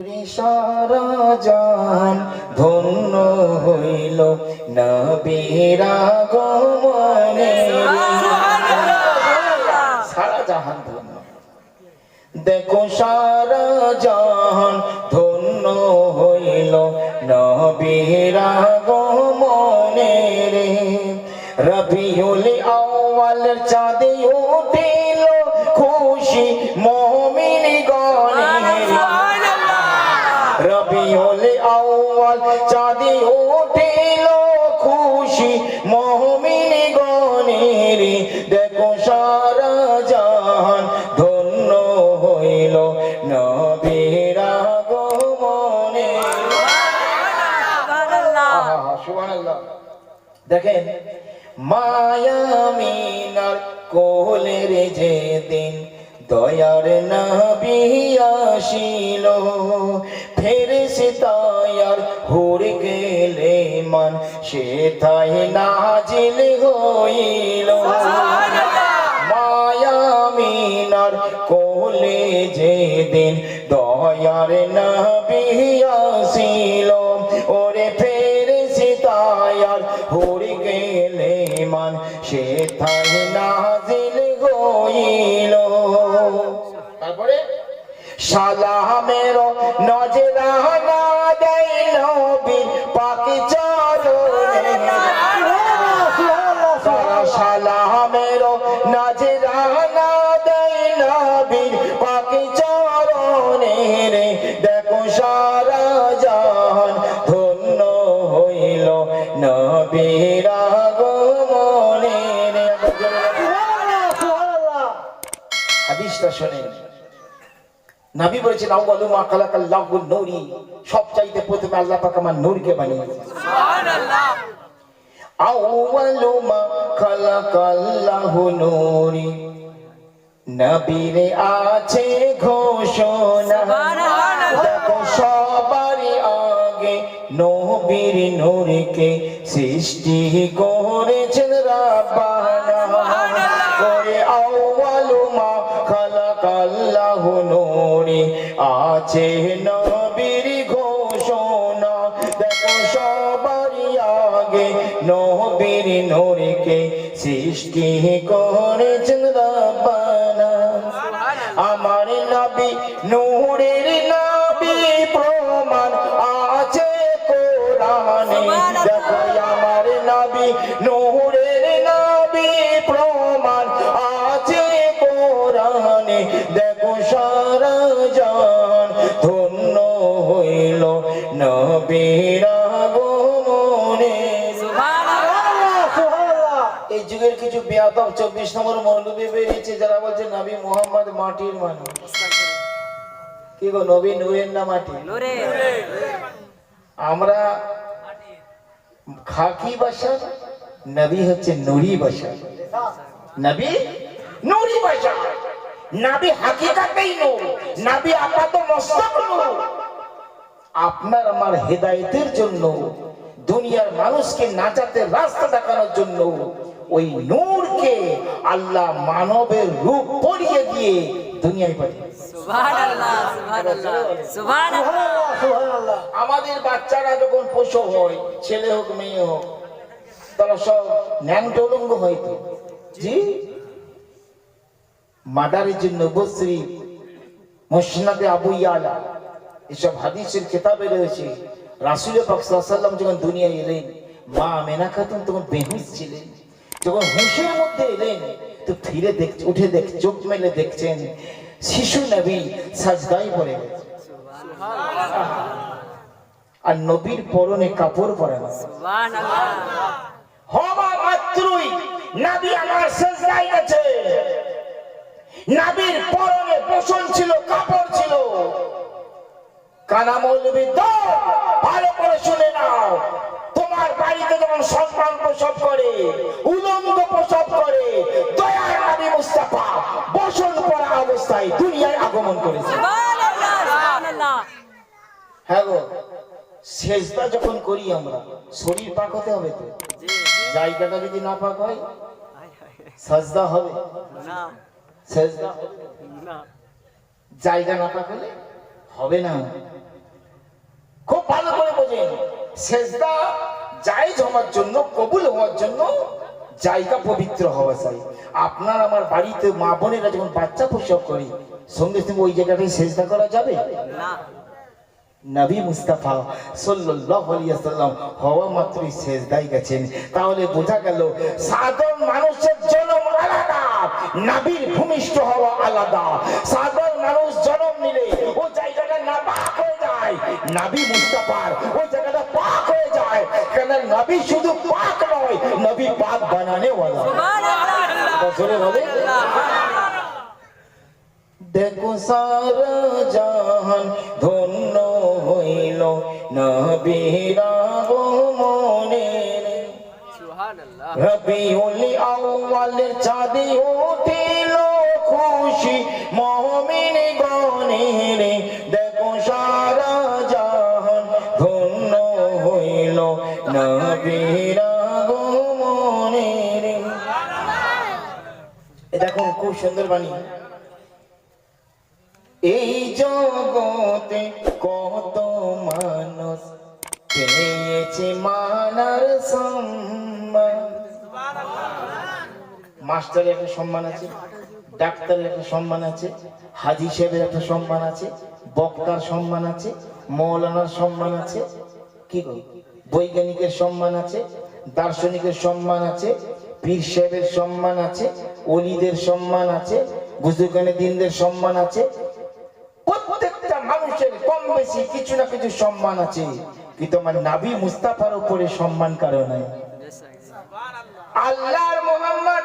সারা জান ধন্য হইল নবীরা গমনে সারা জাহান ধন্য। দেখো সারা জাহান ধন্য হইল নবীরা গমনে রে। রবিউল আউয়ালের চাঁদে উঠিল খুশি মমিন আউয়াল উঠিল খুশি মহমিন গণের। দেখো সারা জাহান ধন্য হইল নবীরা গমনে দেখেন মায়ামিনার কোলের যেদিন দয়ার নবী আসিল। ফের সে তায়ার হুর গেলে মান সে তাই নাজিল হইল। মায়ামিনার কোলে যেদিন দয়ার নবী আসিল ওরে ফের সে তায়ার হুর গেলে মান সে তাই সালামের নজরানা দেয় নবীর পাকি চরণে সালামের নজরানা দেয় নবীর পাকি চরণে রে দেখো সারা জাহান ধন্য হইল নবীর আগমনে। রে হাদিসটা শোনেন। নাবি বলেছেন আউয়ালু মা খালাকাল্লাহু নূরি সব চাইতে প্রথমে আল্লাহ পাক আমার নূরকে বানিয়েছেন। আউয়ালু মা খালাকাল্লাহু নূরি নবীরে আছে ঘোষণা। দেখো আগে নবীর নূরকে সৃষ্টি করেছেন রাব্বানা। নূরি আছে নবীর ঘোষণা। দেখো সবারই আগে নবীর নূরকে সৃষ্টি করেছেন রাব্বানা। আমার নবী নূরের নবী প্রমাণ আছে কোরআনে। দেখো আমার নবী নূরের নবীর আগমনে। এই যুগের কিছু বেয়াদব চব্বিশ নম্বর মৌলবী বেরিয়েছে যারা বলছে নবী মোহাম্মদ মাটির মানুষ। কি গো নবী নূরের না মাটি? আমরা খাকি বাসা নবী হচ্ছে নুরি বাসা নবী নুরি বাসা নবী হাকিকাতেই নূর। নবী আপাত মস্তক নূর। আপনার আমার হেদায়েতের জন্য দুনিয়ার মানুষকে নাচাতে রাস্তা দেখানোর জন্য ওই নূরকে আল্লাহ মানবের রূপ পরিয়ে দিয়ে দুনিয়ায় পাঠিয়ে আমাদের বাচ্চারা যখন পশু হয় ছেলে হোক মেয়ে হোক তারা সব ন্যাংটলঙ্গ হয়তো জি? মাদারের জন্য বশ্রী মুসনাদে আবু ইয়ালা এসব হাদিসের খেতাবে রয়েছে। রাসুল পাকসাল্লাম যখন দুনিয়ায় এলেন মা মেনা খাতুন তখন বেহুশ ছিলেন। যখন হুঁশের মধ্যে এলেন তো ফিরে দেখ উঠে দেখ চোখ মেলে দেখছেন শিশু নবী সাজদাই গেছে। আর নবীর পরনে কাপড় পরে না। হওয়া মাত্রই নাবি আমার সেজদায় গেছে। নাবির পরনে পোষণ ছিল কাপড় ছিল। কানা মৌলবী ভালো করে শুনে নাও। তোমার বাড়িতে যখন সন্তান প্রসব করে উলঙ্গ প্রসব করে দয়ার নাবি মুস্তাফা বসন পড়া অবস্থায় দুনিয়ায় আগমন করেছে। হ্যাঁ গো সেজদা যখন করি আমরা শরীর পাক হতে হবে তো? জায়গাটা যদি না পাক হয় সাজদা হবে? সেজদা হবে? জায়গা না পাক হলে হবে না। সেজদা জায়েজ হওয়ার জন্য কবুল হওয়ার জন্য জায়গা পবিত্র হওয়া চাই। আপনার আমার বাড়িতে মা বোনেরা যখন বাচ্চা প্রসব করি সঙ্গে সঙ্গে ওই জায়গাটায় সেজদা করা যাবে? না। নবী মুস্তাফা সাল্লাম হওয়া মাত্রই সেজদায় গেছেন। তাহলে বোঝা গেল সাধারণ মানুষের জন্ম আলাদা নাবির ভূমিষ্ঠ হওয়া আলাদা। সাধারণ মানুষ জন্ম নিলে ও জায়গাটা না পাক হয়ে যায় নবী মুস্তাফার ওই জায়গাটা পাক হয়ে যায়। কেন নবী শুধু পাক নয় নবী পাক বানানে দেখো সারা জাহান ধন্য হইল নবীরা মনে। রবিউল আউয়ালের চাঁদে উঠিল খুশি মহমিন গনে এ দেখুন খুব সুন্দর বাণী। এই জগতে কত মানুষ পেয়েছে মানার সম্মান। মাস্টারের একটা সম্মান আছে, ডাক্তারের একটা সম্মান আছে, হাজি সাহেবের একটা সম্মান আছে, বক্তার সম্মান আছে, মৌলানার সম্মান আছে। কি গো? বৈজ্ঞানিকের সম্মান আছে দার্শনিকের সম্মান আছে পীর সাহেবের সম্মান আছে অলিদের সম্মান আছে বুজুগানে দিনদের সম্মান আছে। প্রত্যেকটা মানুষের কম বেশি কিছু না কিছু সম্মান আছে। কিন্তু আমার নাবি মুস্তাফার উপরে সম্মান কারও নাই। আল্লাহর মোহাম্মদ